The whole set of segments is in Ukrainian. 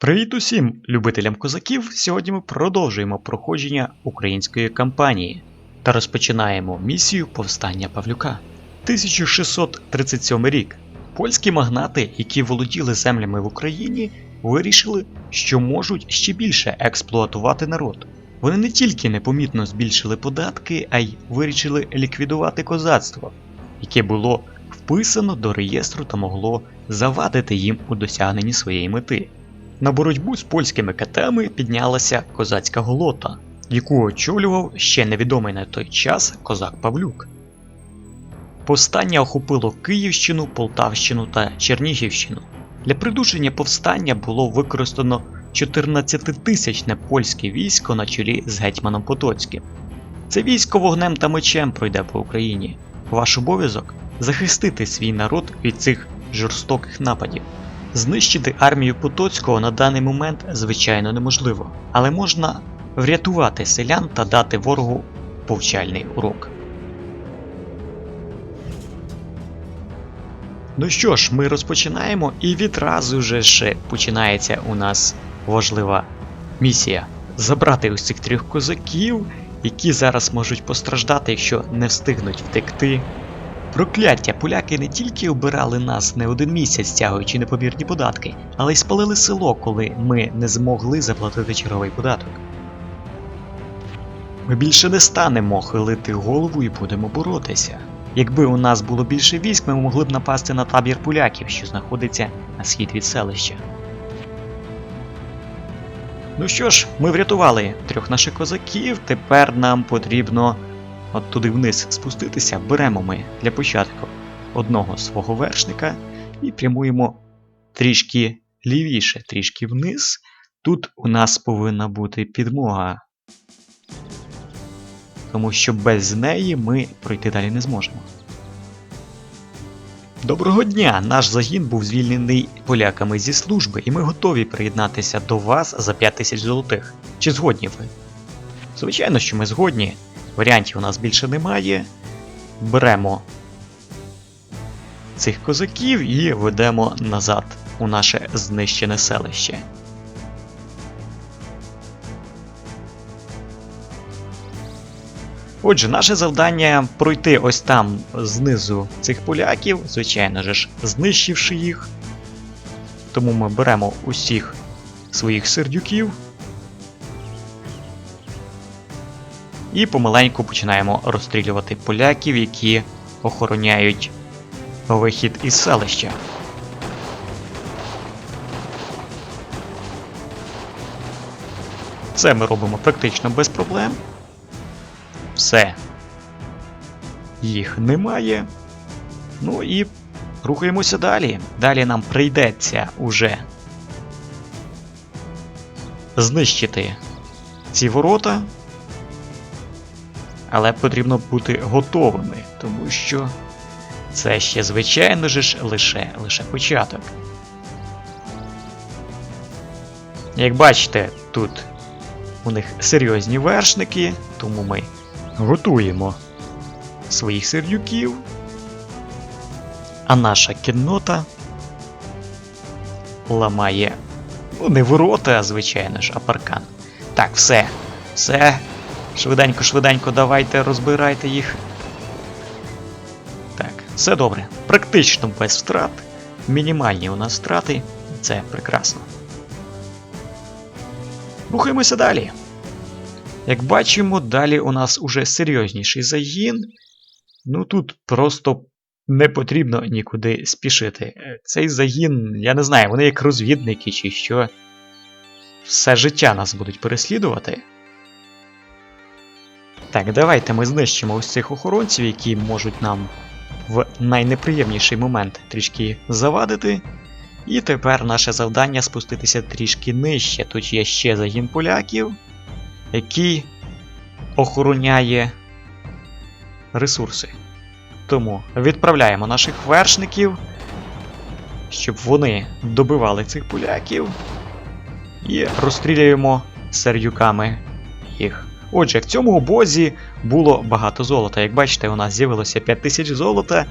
Привіт усім любителям козаків! Сьогодні ми продовжуємо проходження української кампанії та розпочинаємо місію повстання Павлюка. 1637 рік. Польські магнати, які володіли землями в Україні, вирішили, що можуть ще більше експлуатувати народ. Вони не тільки непомітно збільшили податки, а й вирішили ліквідувати козацтво, яке було вписано до реєстру та могло завадити їм у досягненні своєї мети. На боротьбу з польськими катами піднялася козацька голота, яку очолював ще невідомий на той час козак Павлюк. Повстання охопило Київщину, Полтавщину та Чернігівщину. Для придушення повстання було використано 14-тисячне польське військо на чолі з гетьманом Потоцьким. Це військо вогнем та мечем пройде по Україні. Ваш обов'язок захистити свій народ від цих жорстоких нападів. Знищити армію Потоцького на даний момент звичайно неможливо, але можна врятувати селян та дати ворогу повчальний урок. Ну що ж, ми розпочинаємо, і відразу же ж починається у нас важлива місія забрати ось цих трьох козаків, які зараз можуть постраждати, якщо не встигнуть втекти. Прокляття, поляки не тільки обирали нас не один місяць, стягуючи непомірні податки, але й спалили село, коли ми не змогли заплатити черговий податок. Ми більше не станемо хилити голову і будемо боротися. Якби у нас було більше військ, ми могли б напасти на табір поляків, що знаходиться на схід від селища. Ну що ж, ми врятували трьох наших козаків, тепер нам потрібно от туди вниз спуститися. Беремо ми для початку одного свого вершника і прямуємо трішки лівіше, трішки вниз. Тут у нас повинна бути підмога. Тому що без неї ми пройти далі не зможемо. Доброго дня! Наш загін був звільнений поляками зі служби, і ми готові приєднатися до вас за 5 тисяч золотих. Чи згодні ви? Звичайно, що ми згодні. Варіантів у нас більше немає. Беремо цих козаків і ведемо назад у наше знищене селище. Отже, наше завдання пройти ось там знизу цих поляків, звичайно ж, знищивши їх. Тому ми беремо усіх своїх сердюків і помаленьку починаємо розстрілювати поляків, які охороняють вихід із селища. Це ми робимо практично без проблем. Все. Їх немає. Ну і рухаємося далі. Далі нам прийдеться уже знищити ці ворота. Але потрібно бути готовими, тому що це ще, звичайно ж, лише, лише початок. Як бачите, тут у них серйозні вершники, тому ми готуємо своїх сердюків. А наша кіннота ламає, ну, не ворота, а звичайно ж, а паркан. Так, все, все. Швиденько, швиденько, давайте розбирайте їх. Так, все добре. Практично без втрат. Мінімальні у нас втрати. Це прекрасно. Рухаємося далі. Як бачимо, далі у нас уже серйозніший загін. Ну тут просто не потрібно нікуди спішити. Цей загін, я не знаю, вони як розвідники чи що. Все життя нас будуть переслідувати. Так, давайте ми знищимо ось цих охоронців, які можуть нам в найнеприємніший момент трішки завадити. І тепер наше завдання спуститися трішки нижче. Тут є ще загін поляків, який охороняє ресурси. Тому відправляємо наших вершників, щоб вони добивали цих поляків. І розстрілюємо сердюками їх. Отже, в цьому обозі було багато золота. Як бачите, у нас з'явилося 5000 золота,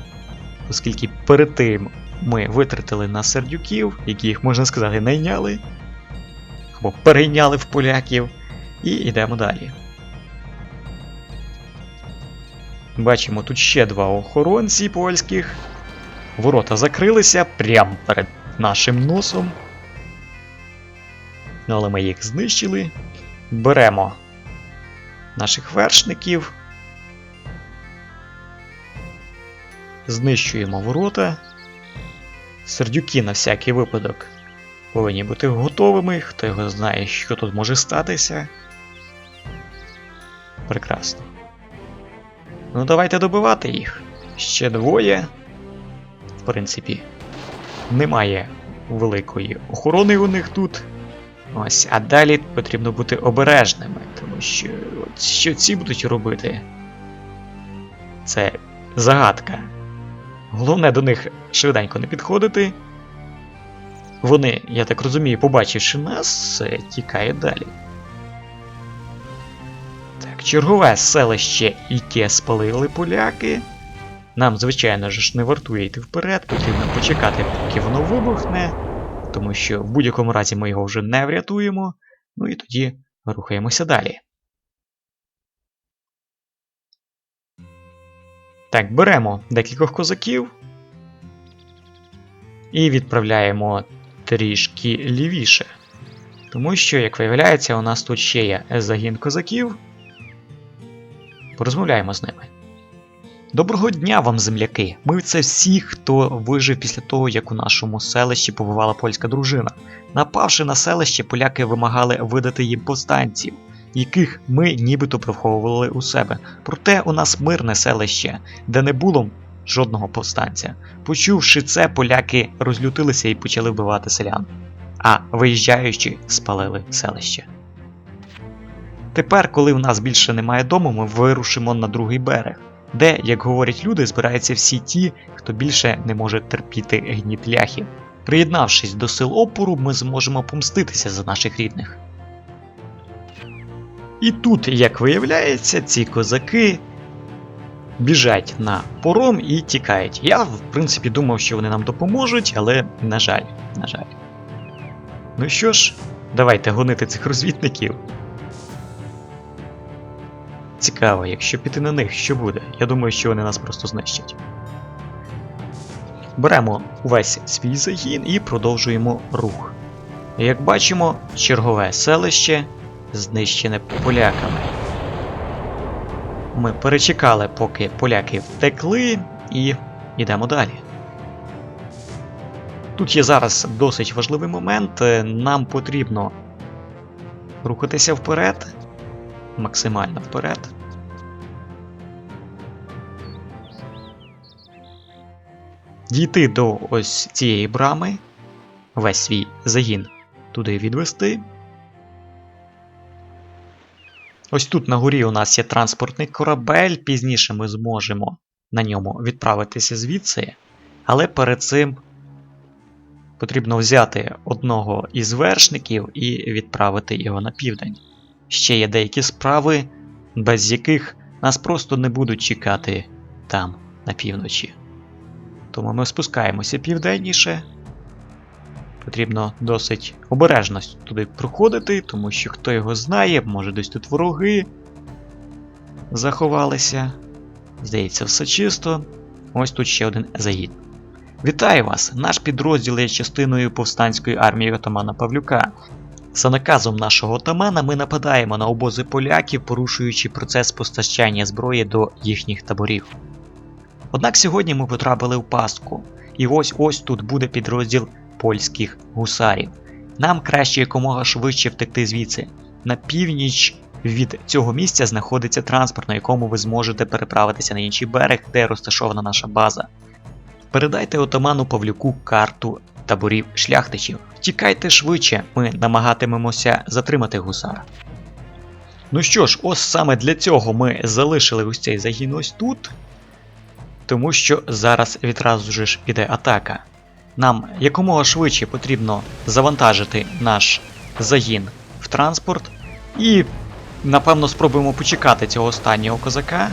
оскільки перед тим ми витратили на сердюків, які їх, можна сказати, найняли. або перейняли в поляків. І йдемо далі. Бачимо тут ще два охоронці польських. Ворота закрилися прямо перед нашим носом. Ну, Але ми їх знищили. Беремо наших вершників. Знищуємо ворота. Сердюки на всякий випадок повинні бути готовими. Хто його знає, що тут може статися. Прекрасно. Ну, давайте добивати їх. Ще двоє. В принципі, немає великої охорони у них тут. Ось, а далі потрібно бути обережними, тому що от що ці будуть робити? Це загадка. Головне до них швиденько не підходити. Вони, я так розумію, побачивши нас, е, тікають далі. Так, чергове селище, яке спалили поляки. Нам, звичайно ж, не вартує йти вперед, потрібно почекати, поки воно вибухне, тому що в будь-якому разі ми його вже не врятуємо. Ну і тоді рухаємося далі. Так, беремо декількох козаків і відправляємо трішки лівіше. Тому що, як виявляється, у нас тут ще є загін козаків. Порозмовляємо з ними. Доброго дня вам, земляки! Ми це всі, хто вижив після того, як у нашому селищі побувала польська дружина. Напавши на селище, поляки вимагали видати їм повстанців, яких ми нібито приховували у себе. Проте у нас мирне селище, де не було жодного повстанця. Почувши це, поляки розлютилися і почали вбивати селян. А виїжджаючи, спалили селище. Тепер, коли в нас більше немає дому, ми вирушимо на другий берег, де, як говорять люди, збираються всі ті, хто більше не може терпіти гніт ляхів. Приєднавшись до сил опору, ми зможемо помститися за наших рідних. І тут, як виявляється, ці козаки біжать на пором і тікають. Я, в принципі, думав, що вони нам допоможуть, але на жаль, на жаль. Ну що ж, давайте гонити цих розвідників. Цікаво, якщо піти на них, що буде? Я думаю, що вони нас просто знищать. Беремо увесь свій загін і продовжуємо рух. Як бачимо, чергове селище знищене поляками. Ми перечекали, поки поляки втекли, і йдемо далі. Тут є зараз досить важливий момент. Нам потрібно рухатися вперед, максимально вперед. Дійти до ось цієї брами, весь свій загін туди відвести. Ось тут на горі у нас є транспортний корабель, пізніше ми зможемо на ньому відправитися звідси, але перед цим потрібно взяти одного із вершників і відправити його на південь. Ще є деякі справи, без яких нас просто не будуть чекати там, на півночі. Тому ми спускаємося південніше. Потрібно досить обережно туди проходити, тому що хто його знає, може десь тут вороги заховалися. Здається, все чисто. Ось тут ще один загін. Вітаю вас! Наш підрозділ є частиною повстанської армії отамана Павлюка. За наказом нашого отамана ми нападаємо на обози поляків, порушуючи процес постачання зброї до їхніх таборів. Однак сьогодні ми потрапили в пастку, і ось ось тут буде підрозділ польських гусарів. Нам краще якомога швидше втекти звідси. На північ від цього місця знаходиться транспорт, на якому ви зможете переправитися на інший берег, де розташована наша база. Передайте отаману Павлюку карту таборів шляхтичів. Тікайте швидше, ми намагатимемося затримати гусара. Ну що ж, ось саме для цього ми залишили ось цей загін ось тут. Тому що зараз відразу ж піде атака. Нам якомога швидше потрібно завантажити наш загін в транспорт і, напевно, спробуємо почекати цього останнього козака.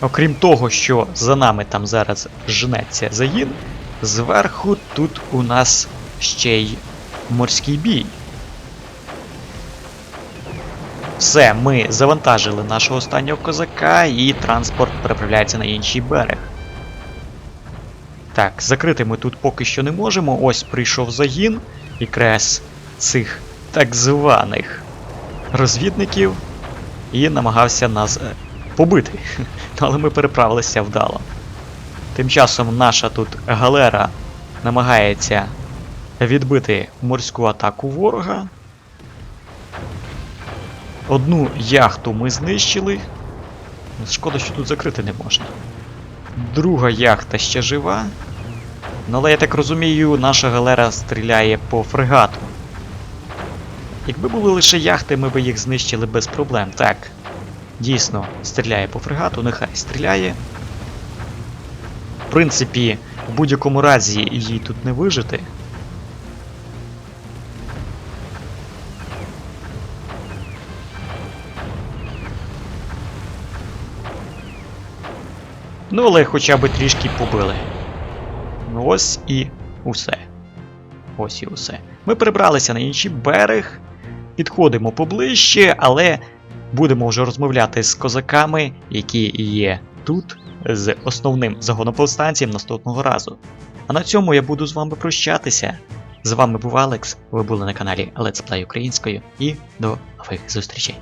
Окрім того, що за нами там зараз жнеться загін, зверху тут у нас ще й морський бій. Все, ми завантажили нашого останнього козака, і транспорт переправляється на інший берег. Так, закрити ми тут поки що не можемо. Ось прийшов загін, якраз цих так званих розвідників, і намагався нас е, побити. Але ми переправилися вдало. Тим часом наша тут галера намагається відбити морську атаку ворога. Одну яхту ми знищили. Шкода, що тут закрити не можна. Друга яхта ще жива. Ну, але я так розумію, наша галера стріляє по фрегату. Якби були лише яхти, ми б їх знищили без проблем. Так. Дійсно, стріляє по фрегату, нехай стріляє. В принципі, в будь-якому разі їй тут не вижити. Ну, але хоча б трішки побили. Ну ось і усе. Ось і усе. Ми перебралися на інший берег, підходимо поближче, але будемо вже розмовляти з козаками, які є тут, з основним загоном повстанців наступного разу. А на цьому я буду з вами прощатися. З вами був Алекс, ви були на каналі Let's Play українською і до нових зустрічей.